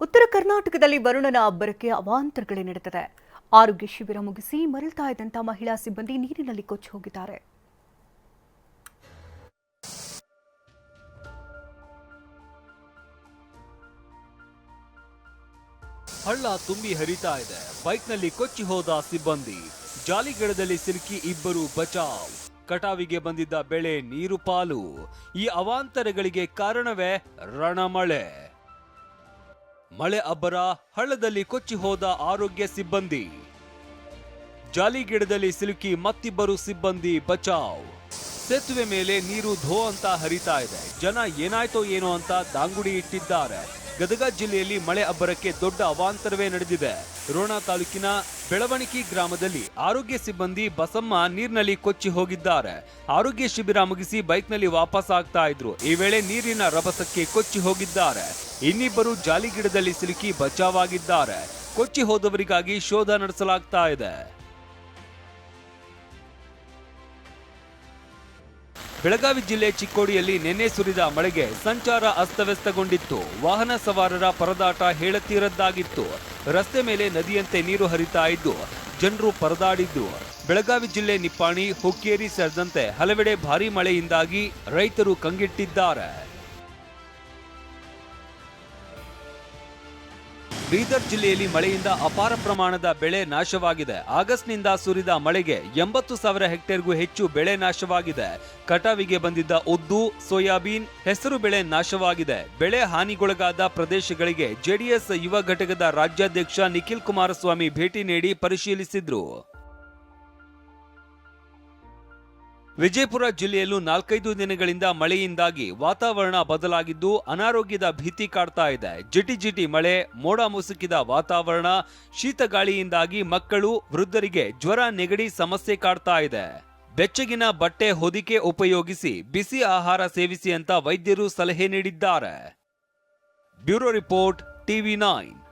ಉತ್ತರ ಕರ್ನಾಟಕದಲ್ಲಿ ವರುಣನ ಅಬ್ಬರಕ್ಕೆ ಅವಾಂತರಗಳೇ ನಡೆದಿದೆ. ಆರೋಗ್ಯ ಶಿಬಿರ ಮುಗಿಸಿ ಮರಳ್ತಾ ಇದ್ದಂತಹ ಮಹಿಳಾ ಸಿಬ್ಬಂದಿ ನೀರಿನಲ್ಲಿ ಕೊಚ್ಚಿ ಹೋಗಿದ್ದಾರೆ. ಹಳ್ಳ ತುಂಬಿ ಹರಿತಾ ಇದೆ. ಬೈಕ್ನಲ್ಲಿ ಕೊಚ್ಚಿ ಹೋದ ಸಿಬ್ಬಂದಿ, ಜಾಲಿಗಡದಲ್ಲಿ ಸಿಲುಕಿ ಇಬ್ಬರು ಬಚಾವ್. ಕಟಾವಿಗೆ ಬಂದಿದ್ದ ಬೆಳೆ ನೀರು ಪಾಲು. ಈ ಅವಾಂತರಗಳಿಗೆ ಕಾರಣವೇ ರಣಮಳೆ. ಮಳೆ ಅಬ್ಬರ ಹಳ್ಳದಲ್ಲಿ ಕೊಚ್ಚಿ ಹೋದ ಆರೋಗ್ಯ ಸಿಬ್ಬಂದಿ. ಜಾಲಿಗಿಡದಲ್ಲಿ ಸಿಲುಕಿ ಮತ್ತಿಬ್ಬರು ಸಿಬ್ಬಂದಿ ಬಚಾವ್. ಸೇತುವೆ ಮೇಲೆ ನೀರು ಧೋ ಅಂತ ಹರಿತಾ ಇದೆ. ಜನ ಏನಾಯ್ತೋ ಏನೋ ಅಂತ ದಾಂಗುಡಿ ಇಟ್ಟಿದ್ದಾರೆ. ಗದಗ ಜಿಲ್ಲೆಯಲ್ಲಿ ಮಳೆ ಅಬ್ಬರಕ್ಕೆ ದೊಡ್ಡ ಅವಾಂತರವೇ ನಡೆದಿದೆ. ರೋಣ ತಾಲೂಕಿನ ಬೆಳವಣಿಗೆ ಗ್ರಾಮದಲ್ಲಿ ಆರೋಗ್ಯ ಸಿಬ್ಬಂದಿ ಬಸಮ್ಮ ನೀರಿನಲ್ಲಿ ಕೊಚ್ಚಿ ಹೋಗಿದ್ದಾರೆ. ಆರೋಗ್ಯ ಶಿಬಿರ ಮುಗಿಸಿ ಬೈಕ್ನಲ್ಲಿ ವಾಪಸ್ ಆಗ್ತಾ ಇದ್ರು. ಈ ವೇಳೆ ನೀರಿನ ರಭಸಕ್ಕೆ ಕೊಚ್ಚಿ ಹೋಗಿದ್ದಾರೆ. ಇನ್ನಿಬ್ಬರು ಜಾಲಿಗಿಡದಲ್ಲಿ ಸಿಲುಕಿ ಬಚಾವಾಗಿದ್ದಾರೆ. ಕೊಚ್ಚಿ ಹೋದವರಿಗಾಗಿ ಶೋಧ ನಡೆಸಲಾಗ್ತಾ ಇದೆ. ಬೆಳಗಾವಿ ಜಿಲ್ಲೆ ಚಿಕ್ಕೋಡಿಯಲ್ಲಿ ನಿನ್ನೆ ಸುರಿದ ಮಳೆಗೆ ಸಂಚಾರ ಅಸ್ತವ್ಯಸ್ತಗೊಂಡಿತ್ತು. ವಾಹನ ಸವಾರರ ಪರದಾಟ ಹೇಳತೀರದ್ದಾಗಿತ್ತು. ರಸ್ತೆ ಮೇಲೆ ನದಿಯಂತೆ ನೀರು ಹರಿತಾ ಇದ್ದು, ಜನರು ಪರದಾಡಿದ್ದು. ಬೆಳಗಾವಿ ಜಿಲ್ಲೆ ನಿಪ್ಪಾಣಿ, ಹುಕ್ಕೇರಿ ಸೇರಿದಂತೆ ಹಲವೆಡೆ ಭಾರೀ ಮಳೆಯಿಂದಾಗಿ ರೈತರು ಕಂಗೆಟ್ಟಿದ್ದಾರೆ. ಬೀದರ್ ಜಿಲ್ಲೆಯಲ್ಲಿ ಮಳೆಯಿಂದ ಅಪಾರ ಪ್ರಮಾಣದ ಬೆಳೆ ನಾಶವಾಗಿದೆ. ಆಗಸ್ಟ್ನಿಂದ ಸುರಿದ ಮಳೆಗೆ ಎಂಬತ್ತು ಸಾವಿರ ಹೆಕ್ಟೇರ್ಗೂ ಹೆಚ್ಚು ಬೆಳೆ ನಾಶವಾಗಿದೆ. ಕಟಾವಿಗೆ ಬಂದಿದ್ದ ಉದ್ದು, ಸೋಯಾಬೀನ್ ಹೆಸರು ಬೆಳೆ ನಾಶವಾಗಿದೆ. ಬೆಳೆ ಹಾನಿಗೊಳಗಾದ ಪ್ರದೇಶಗಳಿಗೆ ಜೆಡಿಎಸ್ ಯುವ ಘಟಕದ ರಾಜ್ಯಾಧ್ಯಕ್ಷ ನಿಖಿಲ್ ಕುಮಾರಸ್ವಾಮಿ ಭೇಟಿ ನೀಡಿ ಪರಿಶೀಲಿಸಿದ್ರು. ವಿಜಯಪುರ ಜಿಲ್ಲೆಯಲ್ಲೂ ನಾಲ್ಕೈದು ದಿನಗಳಿಂದ ಮಳೆಯಿಂದಾಗಿ ವಾತಾವರಣ ಬದಲಾಗಿದ್ದು ಅನಾರೋಗ್ಯದ ಭೀತಿ ಕಾಡ್ತಾ ಇದೆ. ಜಿಟಿ ಜಿಟಿ ಮಳೆ, ಮೋಡ ಮುಸುಕಿದ ವಾತಾವರಣ ಶೀತ ಗಾಳಿಯಿಂದಾಗಿ ಮಕ್ಕಳು, ವೃದ್ಧರಿಗೆ ಜ್ವರ ನೆಗಡಿ ಸಮಸ್ಯೆ ಕಾಡ್ತಾ ಇದೆ. ಬೆಚ್ಚಗಿನ ಬಟ್ಟೆ ಹೊದಿಕೆ ಉಪಯೋಗಿಸಿ ಬಿಸಿ ಆಹಾರ ಸೇವಿಸಿ ಅಂತ ವೈದ್ಯರು ಸಲಹೆ ನೀಡಿದ್ದಾರೆ. Bureau report, TV nine.